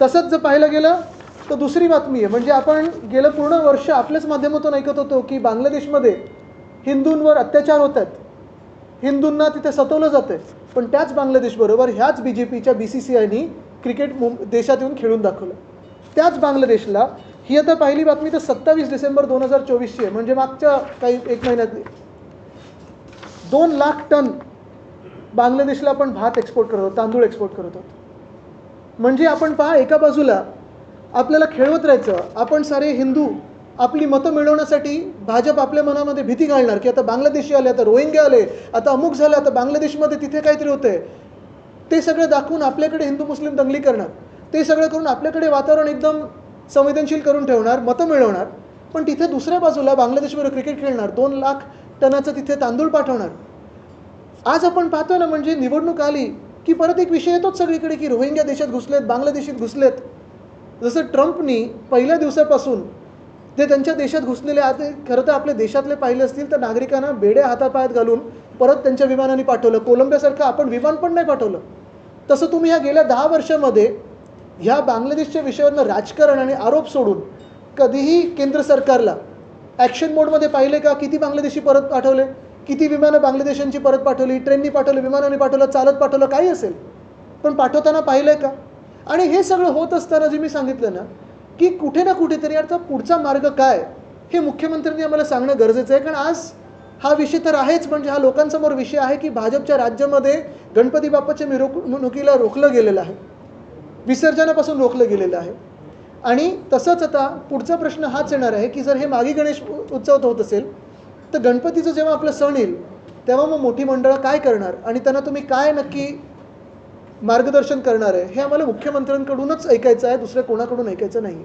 तसंच जर पाहायला गेलं तर दुसरी बातमी आहे. म्हणजे आपण गेलं पूर्ण वर्ष आपल्याच माध्यमातून ऐकत होतो की बांगलादेशमध्ये हिंदूंवर अत्याचार होत आहेत. हिंदूंना तिथे सतवलं जातं आहे. पण त्याच बांगलादेशबरोबर ह्याच बी जे पीच्या बी सी सी आयनी क्रिकेट मुं देशात येऊन खेळून दाखवलं. त्याच बांगलादेशला ही आता पहिली बातमी तर सत्तावीस डिसेंबर दोन हजार चोवीसची आहे. म्हणजे मागच्या काही एक महिन्यातली दोन लाख टन बांगलादेशला आपण भात एक्सपोर्ट करत होतो तांदूळ एक्सपोर्ट करत होतो. म्हणजे आपण पहा एका बाजूला आपल्याला खेळवत राहायचं आपण सारे हिंदू आपली मतं मिळवण्यासाठी भाजप आपल्या मनामध्ये भीती घालणार की आता बांगलादेशी आले आता रोहिंग्या आले आता अमुक झालं आता बांगलादेशमध्ये तिथे काहीतरी होतंय. ते सगळं दाखवून आपल्याकडे हिंदू मुस्लिम दंगली करणार. ते सगळं करून आपल्याकडे वातावरण एकदम संवेदनशील करून ठेवणार मतं मिळवणार. पण तिथे दुसऱ्या बाजूला बांगलादेशबरोबर क्रिकेट खेळणार दोन लाख टनाचं तिथे तांदूळ पाठवणार. आज आपण पाहतो ना म्हणजे निवडणूक आली की परत एक विषय येतोच सगळीकडे की रोहिंग्या देशात घुसलेत बांगलादेशात घुसलेत. जसं ट्रम्पनी पहिल्या दिवसापासून ते त्यांच्या देशात घुसलेले आते खरं तर आपल्या देशातले पाहिले असतील तर नागरिकांना बेड्या हातापायात घालून परत त्यांच्या विमानाने पाठवलं. कोलंबियासारखं आपण विमान पण नाही पाठवलं. तसं तुम्ही ह्या गेल्या दहा वर्षामध्ये ह्या बांगलादेशच्या विषयावरनं राजकारण आणि आरोप सोडून कधीही केंद्र सरकारला ॲक्शन मोडमध्ये पाहिले का? किती बांगलादेशी परत पाठवले? किती विमानं बांगलादेशांची परत पाठवली ट्रेननी पाठवली विमानाने पाठवलं चालत पाठवलं काही असेल. पण पाठवताना पाहिलं आहे का? आणि हे सगळं होत असताना जे मी सांगितलं ना की कुठे ना कुठेतरी याचा पुढचा मार्ग काय हे मुख्यमंत्र्यांनी आम्हाला सांगणं गरजेचं आहे. कारण आज हा विषय तर आहेच म्हणजे हा लोकांसमोर विषय आहे की भाजपच्या राज्यामध्ये गणपती बाप्पाच्या मिरवणुकीला रोखलं गेलेलं आहे. विसर्जनापासून रोखलं गेलेलं आहे. आणि तसंच आता पुढचा प्रश्न हाच येणार आहे की जर हे मागी गणेश उत्सव होत असेल तर गणपतीचं जेव्हा आपलं सण येईल तेव्हा मग मोठी मंडळं काय करणार? आणि त्यांना तुम्ही काय नक्की मार्गदर्शन करणार आहे हे आम्हाला मुख्यमंत्र्यांकडूनच ऐकायचं आहे दुसऱ्या कोणाकडून ऐकायचं नाही.